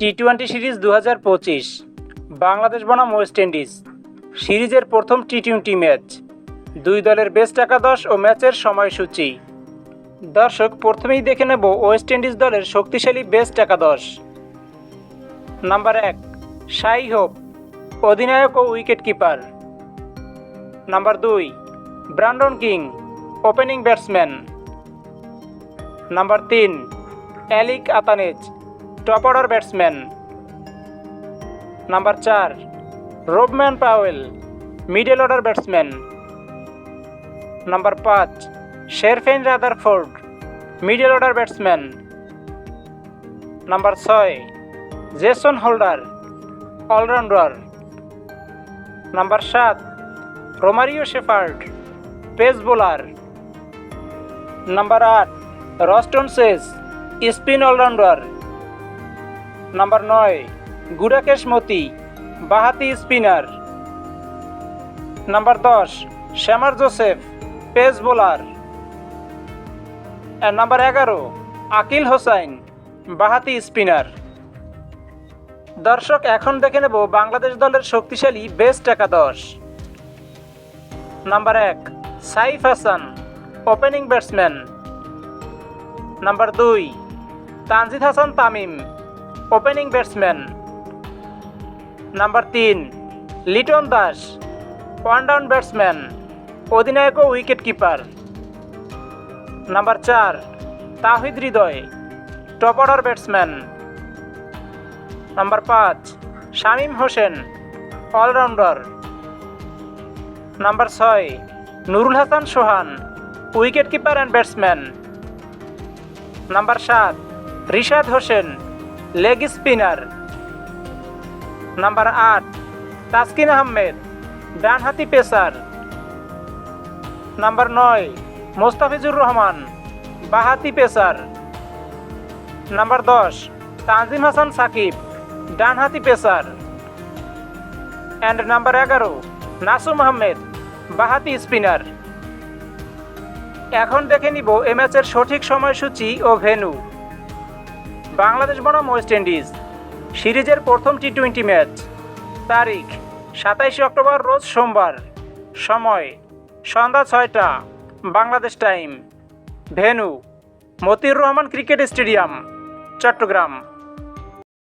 T twenty series দু হাজার পঁচিশ। বাংলাদেশ বনাম ওয়েস্ট ইন্ডিজ সিরিজের প্রথম টি টোয়েন্টি ম্যাচ দুই দলের বেস্ট একাদশ ও ম্যাচের সময়সূচি। দর্শক, প্রথমেই দেখে নেব ওয়েস্ট ইন্ডিজ দলের শক্তিশালী বেস্ট একাদশ নাম্বার এক সাই হোপ অধিনায়ক ও উইকেট কিপার নাম্বার দুই Brandon King opening batsman number তিন Alick Athanaze top order batsman number চার Rovman Powell middle order batsman number পাঁচ Sherfane Rutherford middle order batsman number ছয় জেসন হোল্ডার অলরাউন্ডার নাম্বার সাত Romario Shepherd pace bowler number আট Roston Chase spin allrounder number নয়, গুড়াকেশ মতি, বাহাতি spinner. Number দশ, Shamar Joseph, pace bowler. Number এগারো, Akeal Hossain, বাহাতি spinner. দর্শক, এখন দেখে নেব বাংলাদেশ দলের শক্তিশালী বেস্ট একাদশ। নাম্বার এক, Saif Hasan, opening batsman. Number দুই, Tanzid Hasan Tamim opening batsman number তিন Liton Das one down batsman অধিনায়ক ও উইকেট কিপার নাম্বার চার Towhid Hridoy top order batsman number পাঁচ শামীম হোসেন অলরাউন্ডার নাম্বার ছয় Nurul Hasan Sohan wicket keeper and batsman number সাত Rishad Hossain leg spinner number আট তাসকিন আহমেদ ডানহাতি pacer. Number নয়, মোস্তাফিজুর রহমান, বাহাতি পেসার। নাম্বার দশ, তানজিম হাসান সাকিব, ডানহাতি পেসার। অ্যান্ড নাম্বার এগারো, নাসুম আহমেদ, বাহাতি স্পিনার। এখন দেখে নিব এ ম্যাচের সঠিক সময়সূচি ও ভেন্যু। বাংলাদেশ বনাম ওয়েস্ট ইন্ডিজ। সিরিজের প্রথম টি টোয়েন্টি ম্যাচ। তারিখ, সাতাইশে অক্টোবর, রোজ সোমবার। সময়, সন্ধ্যা ছয়টা, Bangladesh time. Venue Motiur Rahman cricket stadium, Chattogram.